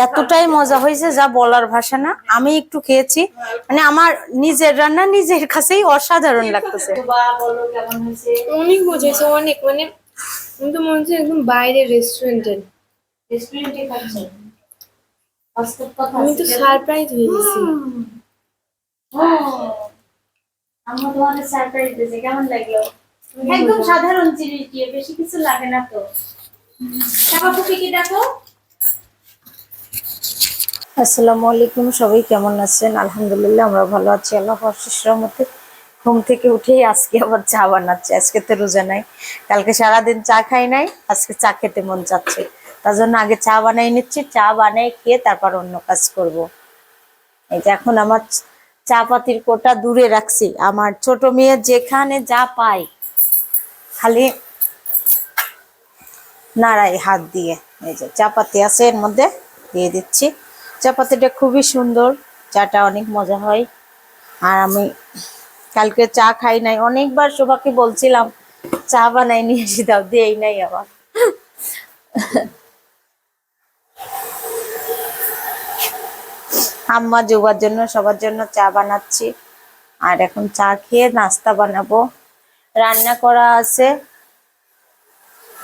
এতটাই মজা হয়েছে যা বলার ভাষা না। আমি একটু খেয়েছি। মানে আমার নিজের রান্না নিজের কাছেই অসাধারণ লাগতেছে। বলো কেমন হয়েছে অনেক মজা হয়েছে অনেক। মানে আমি তো মনে হচ্ছে একদম বাইরের রেস্টুরেন্টে আমি তো সারপ্রাইজ হয়ে গেছি। ও, তোমাকে সারপ্রাইজ দিয়েছে। কেমন লাগল? একদম সাধারণ জিনিস দিয়ে বেশি কিছু লাগে না তো। আসসালামু আলাইকুম, সবাই কেমন আছেন? আলহামদুলিল্লাহ, আমরা ভালো আছি। আল্লাহ অশেষের মতে ঘুম থেকে উঠেই আজকে আবার চা বানাচ্ছে। আজকে তো রোজা নাই। কালকে সারাদিন চা খাই নাই, আজকে চা খেতে মন চাচ্ছে। তার জন্য আগে চা বানাই নিচ্ছি, চা বানাই খেয়ে তারপর অন্য কাজ করব। এই যে এখন আমার চা পাতির কোটা দূরে রাখছি। আমার ছোট মেয়ে যেখানে যা পায়, খালি নাড়াই হাত দিয়ে। এই যে চা পাতি আছে, এর মধ্যে দিয়ে দিচ্ছি। চাপাতিটা খুবই সুন্দর, চাটা অনেক মজা হয়। আর আমি কালকে চা খাই নাই, অনেকবার শোভাকে বলছিলাম, চা বানাই নিয়ে এসে দাও দেই নাই আবার। আম্মা যোগার জন্য, সবার জন্য চা বানাচ্ছি। আর এখন চা খেয়ে নাস্তা বানাবো। রান্না করা আছে,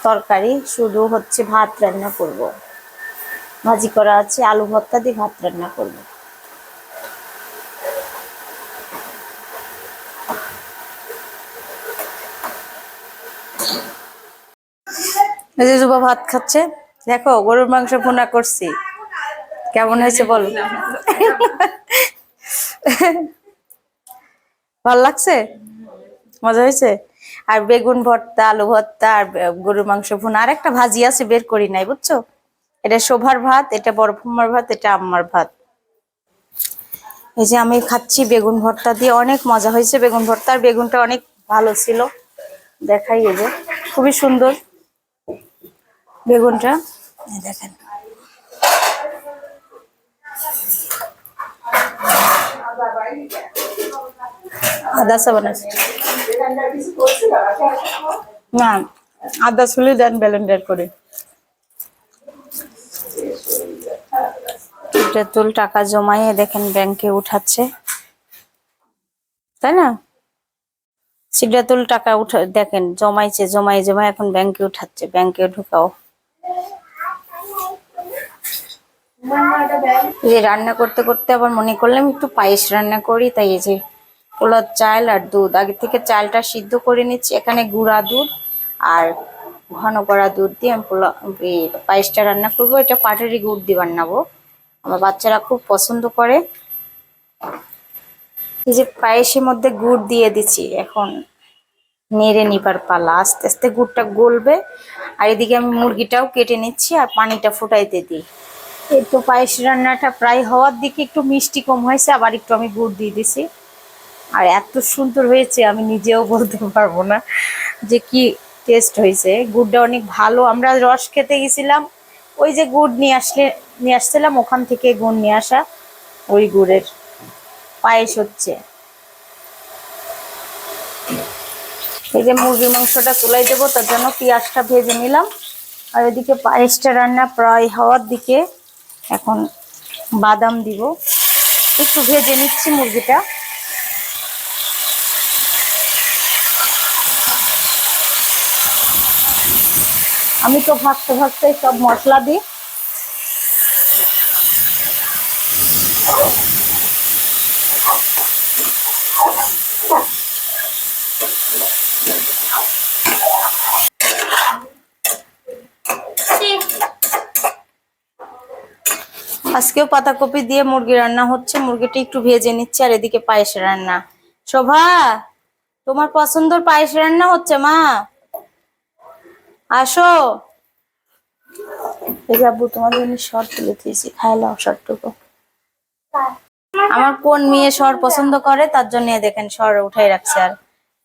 তরকারি, শুধু হচ্ছে ভাত রান্না করব। ভাজি করা আছে, আলু ভর্তা দিয়ে ভাত রান্না করব। ভাত খাচ্ছে, দেখো গরুর মাংস ভুনা করছি। কেমন হয়েছে বল? ভালো লাগছে? মজা হয়েছে? আর বেগুন ভর্তা, আলু ভর্তা, আর গরুর মাংস ভুনা আর একটা ভাজি আছে, বের করি নাই, বুঝছ? এটা শোভার ভাত, এটা বড়ফুম্মার ভাত, এটা আম্মার ভাত। এই যে আমি খাচ্ছি বেগুন ভর্তা দিয়ে, অনেক মজা হয়েছে বেগুন ভর্তা, আর বেগুনটা অনেক ভালো ছিল। দেখাই এই যে, খুবই সুন্দর বেগুনটা। দেখেন। আদা চা বানাচ্ছি না, আদা চুলি দেন ব্লেন্ডার করে। তেঁতুল টাকা জমাইয়ে দেখেন ব্যাংকে উঠাচ্ছে। তাই না? সিডাতুল টাকা উঠা, দেখেন জমাইছে জমাই জমাই এখন ব্যাংকে উঠাচ্ছে। ব্যাংকে ঢুকাও। যে রান্না করতে করতে আবার মনে করলাম একটু পায়েস রান্না করি, তাই এই যে পোলার চাল আর দুধ। আগে থেকে চালটা সিদ্ধ করে নিচ্ছি, এখানে গুঁড়া দুধ আর ঘন করা দুধ দিয়ে আমি পোলা পায়েসটা রান্না করব। এটা পাটারি গুড় দিয়ে বানাবো। আমার বাচ্চারা খুব পছন্দ করে। এই যে পায়েসের মধ্যে গুড় দিয়ে দিচ্ছি, এখন নেড়ে নিবার পালা। আস্তে আস্তে গুড়টা গলবে, আর এদিকে আমি মুরগিটাও কেটে নিচ্ছি আর পানিটা ফুটাইতে দিই। এই তো পায়েস রান্নাটা প্রায় হওয়ার দিকে একটু মিষ্টি কম হয়েছে, আবার একটু আমি গুড় দিয়ে দিছি। আর এত সুন্দর হয়েছে, আমি নিজেও বলতে পারব না যে কি টেস্ট হয়েছে। গুড়টা অনেক ভালো, আমরা রস খেতে গেছিলাম ওই যে গুড় নিয়ে আসলে, নিয়ে আসছিলাম, ওখান থেকে গুড় নিয়ে আসা ওই গুড়ের পায়েস হচ্ছে। এই যে মুরগির মাংসটা তুলাই দেবো, তার জন্য পেঁয়াজটা ভেজে নিলাম। আর এদিকে পায়েসটা রান্না প্রায় হওয়ার দিকে এখন বাদাম দিব। একটু ভেজে নিচ্ছি মুরগিটা। আমি তো ভাজতে ভাজতে সব মশলা দিই। আজকেও পাতাকপি দিয়ে মুরগি রান্না হচ্ছে। মুরগিটি একটু ভেজে নিচ্ছে আর এদিকে পায়েস রান্না। শোভা, তোমার পছন্দর পায়েস রান্না হচ্ছে মা? আসো। এই যে আব্বু তোমার জন্য শর্ট তুলে দিয়েছি। খাইলাও শর্টটুকু আমার কোন মেয়ে শর পছন্দ করে তার জন্য দেখেন শর উঠাই রাখছে আর।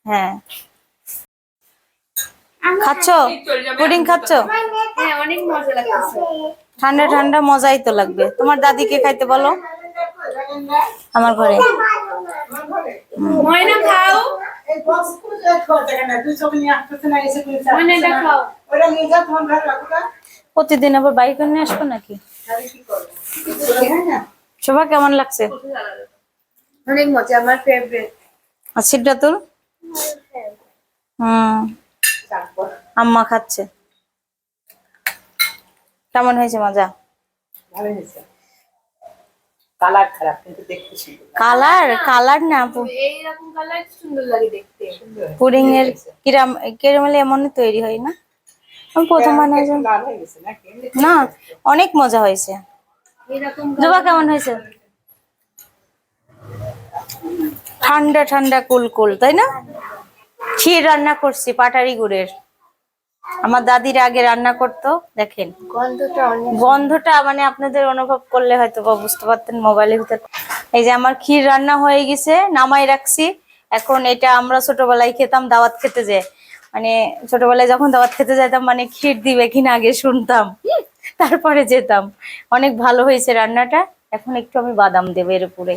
হ্যাঁ। খাচ্ছ? পুডিং খাচ্ছ? হ্যাঁ ঠান্ডা ঠান্ডা মজাই তো লাগবে। তোমার দাদিকে খাইতে বলো? আমার ঘরে। খাও। প্রতিদিন আবার বাইক নিয়ে আসব নাকি? শোভা কেমন লাগছে? অনেক মজা আমার ফেভারিট আর হুম। আম্মা খাচ্ছে। কেমন হয়েছে মজা? ভালো হয়েছে। কালার খারাপ কিন্তু দেখতে সুন্দর কালার কালার না এইরকম কালার সুন্দর লাগে দেখতে। পুডিং এর কিরাম কেরামেল এমনই তৈরি হয় না? আমি প্রথম এমনি না অনেক মজা হয়েছে। জবা কেমন হয়েছে? ঠান্ডা ঠান্ডা কুল কুল তাই না? ক্ষীর রান্না করছি পাটারি গুড়ের। আমার দাদির আগে রান্না করতো দেখেন। গন্ধটা গন্ধটা মানে আপনাদের অনুভব করলে হয়তো বা বুঝতে পারতেন মোবাইলের ভিতর। এই যে আমার ক্ষীর রান্না হয়ে গেছে নামাই রাখছি। এখন এটা আমরা ছোটবেলায় খেতাম দাওয়াত খেতে যে। মানে ছোটবেলায় যখন দাওয়াত খেতে যেতাম মানে ক্ষীর দিবে কিনা আগে শুনতাম। তারপরে যেতাম। অনেক ভালো হয়েছে রান্নাটা। এখন একটু আমি বাদাম দেবো এর উপরে।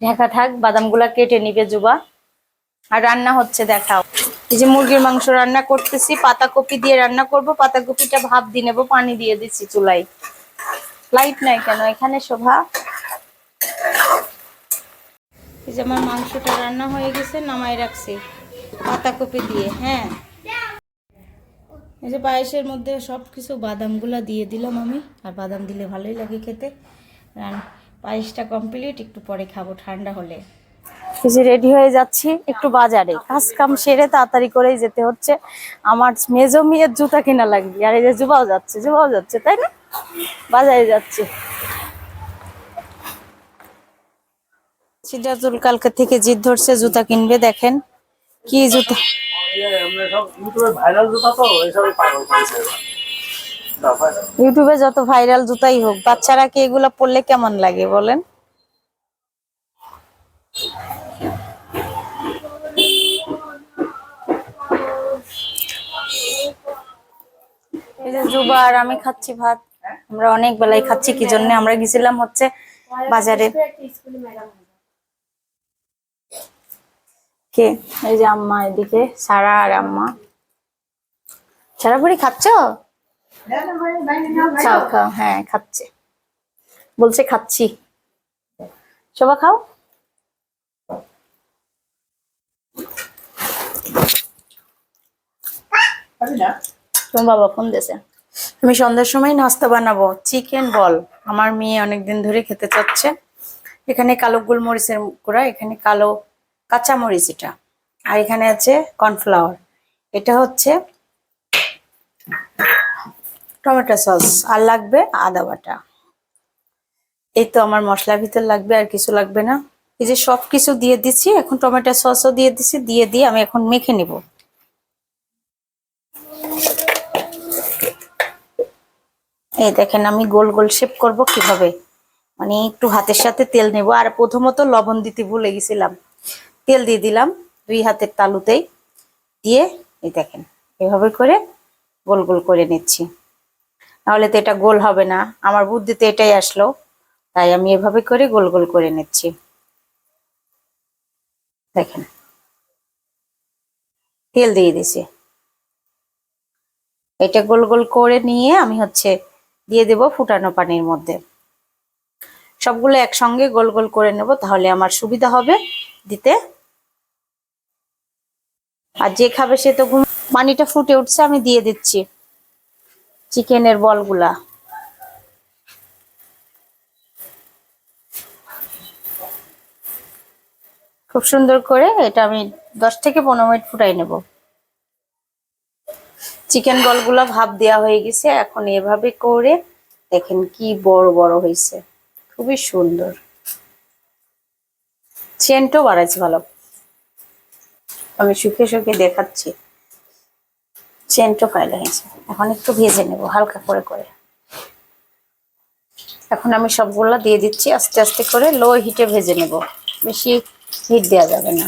ঢাকা থাক বাদামগুলা কেটে নিবে জুবা। আর রান্না হচ্ছে দেখাও। এই যে মুরগির মাংস রান্না করতেছি, পাতাকপি দিয়ে রান্না করব, পাতাকপিটা ভাপ দিয়ে নেব, পানি দিয়ে দিচ্ছি চুলাই লাইট নাই কেন? এখানে শোভা। এই যে আমার মাংসটা রান্না হয়ে গেছে নামাই রাখছি পাতাকপি দিয়ে হ্যাঁ। এই যে পায়েসের মধ্যে সব কিছু বাদামগুলা দিয়ে দিলাম আমি, আর বাদাম দিলে ভালোই লাগে খেতে। পায়েসটা কমপ্লিট একটু পরে খাব, ঠান্ডা হলে। যে রেডি হয়ে যাচ্ছি, একটু বাজারে। কাজ কাম সেরে তাড়াতাড়ি করেই যেতে হচ্ছে। আমার মেজো মেয়ের জুতা কেনা লাগবে, আর এই যে জুবাও যাচ্ছে জুবাও যাচ্ছে, তাই না? বাজারে যাচ্ছে। সিদ্ধাতুল কালকে থেকে জিদ ধরছে, জুতা কিনবে, দেখেন। কি জুতা? ইউটিউবে যত ভাইরাল জুতাই হোক, বাচ্চারা কি এগুলা পরলে কেমন লাগে বলেন? যে আমি খাচ্ছি ভাত। আমরা অনেক বেলায় খাচ্ছি, কি জন্য? আমরা গেছিলাম হচ্ছে বাজারে। কে? এই যে আম্মা এদিকে, সারা আর আম্মা। সারা বুড়ি খাচ্ছ? খাও খাও হ্যাঁ খাচ্ছে। বলছে খাচ্ছি। শোভা, খাও। না তোমার বাবা ফোন দিয়েছে। আমি সন্ধ্যার সময় নাস্তা বানাবো। Chicken ball. আমার মেয়ে অনেকদিন ধরে খেতে চাচ্ছে। এখানে কালো গোলমরিচের গুঁড়া, এখানে কালো কাঁচা মরিচ এটা। আর এখানে আছে কর্নফ্লাওয়ার এটা হচ্ছে টমেটো সস। আর লাগবে আদা বাটা। এই তো আমার মশলার ভিতর লাগবে, আর কিছু লাগবে না। এই যে সব কিছু দিয়ে দিচ্ছি, এখন টমেটো সসও দিয়ে দিচ্ছি, দিয়ে দিয়ে আমি এখন মেখে নিব। এই দেখেন আমি গোল গোল শেপ করব কীভাবে? মানে একটু হাতের সাথে তেল নেব। আর প্রথমত লবণ দিতে ভুলে গেছিলাম। তেল দিয়ে দিলাম দুই হাতের তালুতেই। দিয়ে এই দেখেন, এভাবে করে গোল গোল করে নিচ্ছি। নাহলে তো এটা গোল হবে না। আমার বুদ্ধিতে এটাই আসলো। তাই আমি এভাবে করে গোল গোল করে নিচ্ছি। দেখেন। তেল দিয়ে দিছি এটা গোল গোল করে নিয়ে আমি হচ্ছে দিয়ে দেব ফুটানো পানির মধ্যে। সবগুলো একসঙ্গে গোল গোল করে নেব, তাহলে আমার সুবিধা হবে দিতে। আর যে খাবে সে তো ঘুম পানিটা ফুটে উঠছে, আমি দিয়ে দিচ্ছি চিকেনের বলগুলা। খুব সুন্দর করে এটা আমি দশ থেকে পনেরো মিনিট ফুটাই নেব। চিকেন বলগুলো ভাপ দেওয়া হয়ে গেছে, এখন এভাবে করে দেখেন কি বড় বড় হয়েছে। খুবই সুন্দর। চেনটাও বাড়াইছে ভালো। আমি শুকিয়ে শুকিয়ে দেখাচ্ছি। চেনটা ফাইলে হয়েছে। এখন একটু ভেজে নেব, হালকা করে করে। এখন আমি সবগুলা দিয়ে দিচ্ছি, আস্তে আস্তে করে লো হিটে ভেজে নেব। বেশি হিট দেওয়া যাবে না।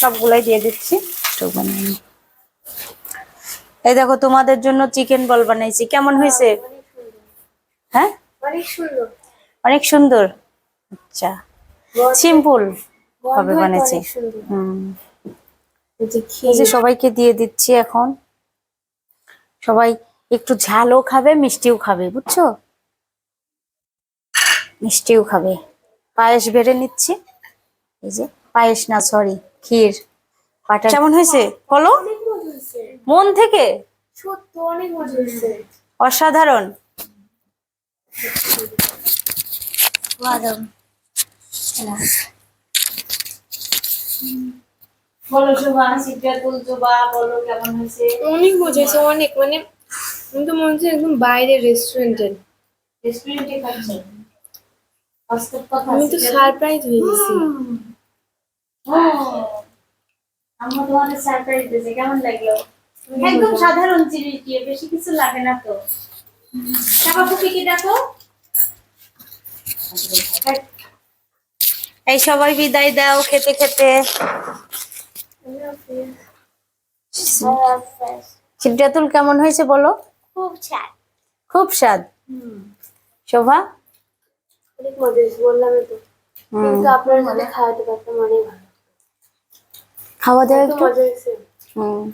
সবগুলাই দিয়ে দিচ্ছি। একটু বানিয়ে নিই। এই দেখো, তোমাদের জন্য চিকেন বল বানাইছি। কেমন হয়েছে? হ্যাঁ? অনেক সুন্দর। অনেক সুন্দর আচ্ছা। সিম্পল ভাবে সুন্দর হুম। সবাইকে দিয়ে দিচ্ছি এখন। সবাই একটু ঝালও খাবে, মিষ্টিও খাবে, বুঝছ? মিষ্টিও খাবে। পায়েস বেড়ে নিচ্ছি। এই যে পায়েস না সরি ক্ষীর। পাটা কেমন হয়েছে? বলো। অনেক মজা হয়েছে। মন থেকে? সত্য অনেক মজা হয়েছে। অসাধারণ। বলো শোভা সিদ্ধাতুল জোবা বলো কেমন হয়েছে? অনেক মজা হয়েছে অনেক মানে আমি তো মনে হচ্ছে একদম রেস্টুরেন্টে আমি তো সারপ্রাইজ হয়ে গেছি। আম্মু তোমাদের সারপ্রাইজ দিয়েছে কেমন লাগল? একদম সাধারণ জিনিস দিয়ে বেশি কিছু লাগে না তো। টাকা ফুকি কি দেখো? এই সবাই বিদায় দাও খেতে খেতে। সিদ্ধাতুল কেমন হয়েছে বলো? খুব স্বাদ। খুব স্বাদ। শোভা? অনেক মজা হয়েছে তো। কিন্তু আপনার সাথে খাওয়াতে পারতাম অনেক ভালো। খাওয়া দাওয়া একটু? হুম।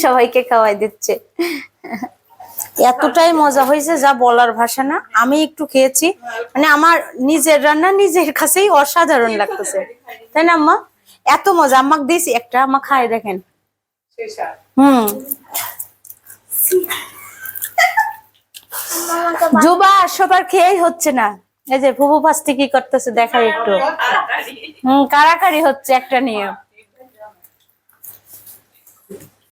সবাইকে খাওয়াই দিচ্ছে। এতটাই মজা হয়েছে যা বলার ভাষা না। আমি একটু খেয়েছি। মানে আমার নিজের রান্না নিজের কাছেই অসাধারণ লাগতেছে। তাই না আম্মা? এত মজা। আম্মাকে দিয়েছি। একটা আম্মা খায় দেখেন। হুম। জুবা সবার খেয়েই হচ্ছে না। এই যে ফুফু ফাস্তি কি করতেছে দেখার একটু। হুম কারাকারি হচ্ছে একটা নিয়ে